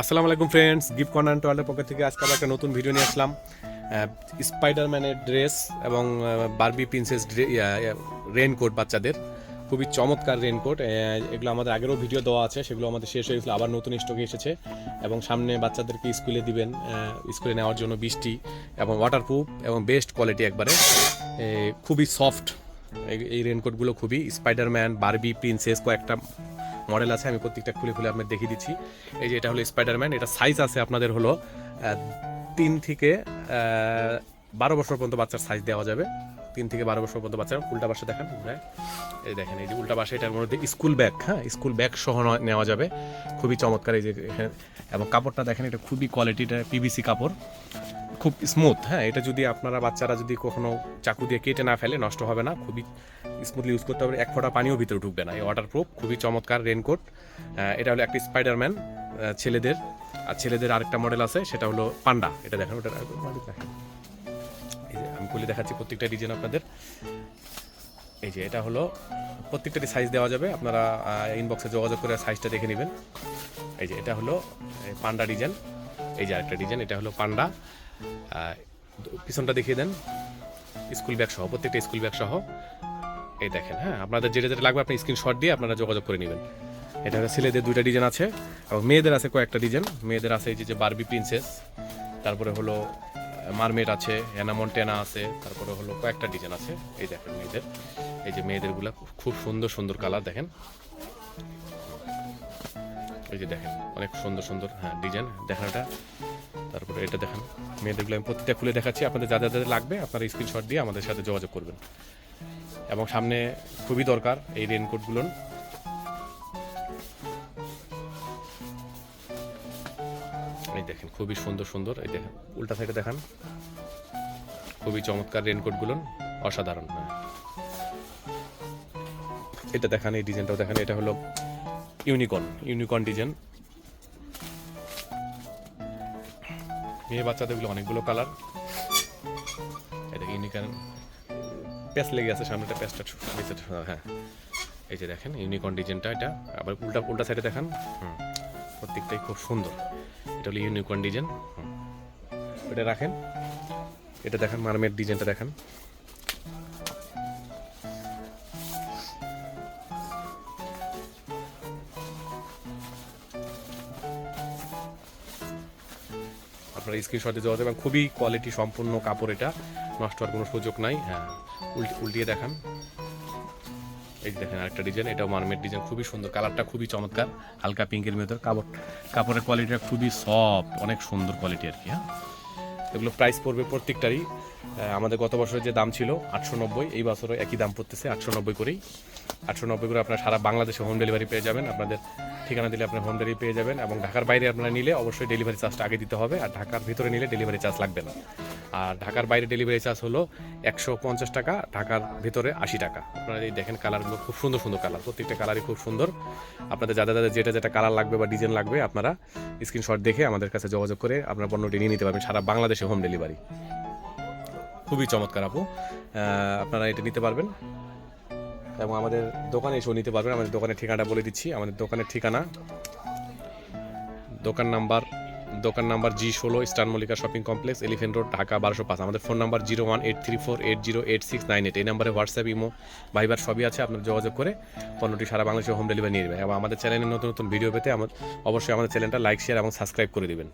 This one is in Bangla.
আসসালামু আলাইকুম ফ্রেন্ডস গিফট কর্নার ওয়ার্ল্ডের পক্ষ থেকে আজকে আবার একটা নতুন ভিডিও নিয়ে আসলাম। স্পাইডারম্যানের ড্রেস এবং বারবি প্রিন্সেস রেনকোট বাচ্চাদের। খুবই চমৎকার রেনকোট এগুলো আমাদের আগেরও ভিডিও দেওয়া আছে, সেগুলো আমাদের শেষ হয়ে গেছিল, আবার নতুন স্টকে এসেছে। এবং সামনে বাচ্চাদেরকে স্কুলে দিবেন স্কুলে নেওয়ার জন্য বৃষ্টি এবং ওয়াটারপ্রুফ এবং বেস্ট কোয়ালিটি একবারে। খুবই সফট এই রেনকোটগুলো খুবই। স্পাইডারম্যান বারবি প্রিন্সেস কয়েকটা মডেল আছে, আমি প্রত্যেকটা খুলে খুলে আপনাদের দেখিয়ে দিচ্ছি। এই যে এটা হলো স্পাইডারম্যান এটা সাইজ আছে আপনাদের হলো তিন থেকে বারো বছর পর্যন্ত বাচ্চার সাইজ দেওয়া যাবে। তিন থেকে বারো বছর পর্যন্ত বাচ্চার, উল্টা পাশে দেখেন হ্যাঁ। এই দেখেন, এই যে উল্টা পাশে এটার মধ্যে স্কুল ব্যাগ হ্যাঁ স্কুল ব্যাগ সহ নেওয়া যাবে। খুবই চমৎকার এই যে এবং কাপড়টা দেখেন, এটা খুবই কোয়ালিটিটা পিভিসি কাপড়। খুব স্মুথ হ্যাঁ? এটা যদি আপনারা বাচ্চারা যদি কখনো চাকু দিয়ে কেটে না ফেলে, নষ্ট হবে না, খুবই স্মুথলি ইউজ করতে হবে। এক ফোঁটা পানিও ভিতরে ঢুকবে না। এই ওয়াটারপ্রুফ খুবই চমৎকার রেনকোট এটা হলো একটা স্পাইডারম্যান ছেলেদের। আর ছেলেদের আরেকটা মডেল আছে, সেটা হলো পান্ডা। এটা দেখেন, ওটা এই আমি খুলে দেখাচ্ছি প্রত্যেকটা ডিজাইন আপনাদের। এই যে এটা হলো, প্রত্যেকটারই সাইজ দেওয়া যাবে। আপনারা ইনবক্সে যোগাযোগ করে সাইজটা দেখে নেবেন। এই যে এটা হলো পান্ডা ডিজাইন এই যে আরেকটা ডিজাইন এটা হলো পান্ডা। পিছনটা দেখিয়ে দেন। স্কুল ব্যাগ সহ, প্রত্যেকটা স্কুল ব্যাগ সহ। এই দেখেন হ্যাঁ আপনাদের যেটা যেটা লাগবে আপনি স্ক্রিনশট দিয়ে আপনারা যোগাযোগ করে নেবেন। এটা ছেলেদের দুইটা ডিজাইন আছে এবং মেয়েদের আছে কয়েকটা ডিজাইন। মেয়েদের আছে এই যে যে বারবি প্রিন্সেস তারপরে হলো মারমেড আছে অ্যানামন্টেনা আছে, তারপরে হলো কয়েকটা ডিজাইন আছে। এই দেখেন মেয়েদের, এই যে মেয়েদেরগুলো খুব সুন্দর সুন্দর কালার দেখেন। এই যে দেখেন, অনেক সুন্দর সুন্দর হ্যাঁ ডিজাইন দেখেন তারপরে এটা দেখেন, মেয়েদেরগুলো আমি প্রত্যেকটা খুলে দেখাচ্ছি। আপনাদের যা যা যাদের লাগবে, আপনারা স্ক্রিনশট দিয়ে আমাদের সাথে যোগাযোগ করবেন। এবং সামনে খুবই দরকার এই রেনকোটগুলোর এই দেখেন, খুবই সুন্দর সুন্দর, এই দেখেন, উল্টা সাইডে দেখান। খুবই চমৎকার রেনকোটগুলো অসাধারণ হ্যাঁ। এটা দেখান, এই ডিজাইনটাও দেখান, এটা হলো ইউনিকর্ন ইউনিকর্ন ডিজাইন। মেয়ে বাচ্চাদেরগুলো অনেকগুলো কালার। এটা ইউনিকর্ন। প্যাচ লেগে আছে, সামনেটা প্যাচটা হ্যাঁ। এই যে দেখেন ইউনিকর্ন ডিজাইনটা এটা। আবার উল্টা উল্টা সাইডে দেখান। হুম, প্রত্যেকটাই খুব সুন্দর। এটা হলো ইউনিকর্ন ডিজাইন। এটা রাখেন। এটা দেখেন মারমেড ডিজাইনটা দেখেন। আপনার স্ক্রিনশট দেওয়া এবং খুবই কোয়ালিটি সম্পূর্ণ কাপড় এটা। নষ্ট হওয়ার কোনো সুযোগ নাই। হ্যাঁ উল্টে উল্টিয়ে দেখান। এই দেখেন আরেকটা ডিজাইন এটাও মারমেড ডিজাইন খুবই সুন্দর। কালারটা খুবই চমৎকার। হালকা পিঙ্কের ভেতর। কাপড় কাপড়ের কোয়ালিটিটা খুবই সফট অনেক সুন্দর কোয়ালিটি আর কি হ্যাঁ। এগুলো প্রাইস পড়বে প্রত্যেকটারই। আমাদের গত বছরের যে দাম ছিল আটশো নব্বই, এই বছরও একই দাম পড়তেছে আটশো নব্বই করেই। আটশো নব্বই করে আপনারা সারা বাংলাদেশে হোম ডেলিভারি পেয়ে যাবেন। আপনাদের ঠিকানা দিলে আপনার হোম ডেলিভারি পেয়ে যাবেন এবং ঢাকার বাইরে আপনারা নিলে অবশ্যই ডেলিভারি চার্জটা আগে দিতে হবে আর ঢাকার ভিতরে নিলে ডেলিভারি চার্জ লাগবে না। আর ঢাকার বাইরে ডেলিভারি চার্জ হলো একশো পঞ্চাশ টাকা, ঢাকার ভিতরে আশি টাকা। আপনারা এই দেখেন কালারগুলো খুব সুন্দর সুন্দর কালার প্রত্যেকটা কালারই খুব সুন্দর। আপনাদের যাদের যাদের যেটা যেটা কালার লাগবে বা ডিজাইন লাগবে আপনারা স্ক্রিনশট দেখে আমাদের কাছে যোগাযোগ করে আপনার পণ্যটি নিয়ে নিতে পারবেন সারা বাংলাদেশে হোম ডেলিভারি খুবই চমৎকার আপু। আপনারা এটা নিতে পারবেন। এবং আমাদের দোকানে এসেও নিতে পারবেন। আমাদের দোকানের ঠিকানাটা বলে দিচ্ছি। আমাদের দোকানের ঠিকানা। দোকান নাম্বার দোকান নাম্বার জি ষোলো star Mallika shopping complex, elephant road, Dhaka বারোশো পাঁচ। আমাদের phone number zero one eight three four eight zero eight six nine. Eight এই নাম্বারে হোয়াটসঅ্যাপ, ইমো, ভাইবার সবই আছে। আপনার যোগাযোগ করে পণ্যটি সারা বাংলাদেশে হোম ডেলিভারি নিয়ে নেবেন। এবং আমাদের চ্যানেলে নতুন নতুন ভিডিও পেতে আমার অবশ্যই আমাদের চ্যানেলটা লাইক, শেয়ার এবং সাবস্ক্রাইব করে দিবেন।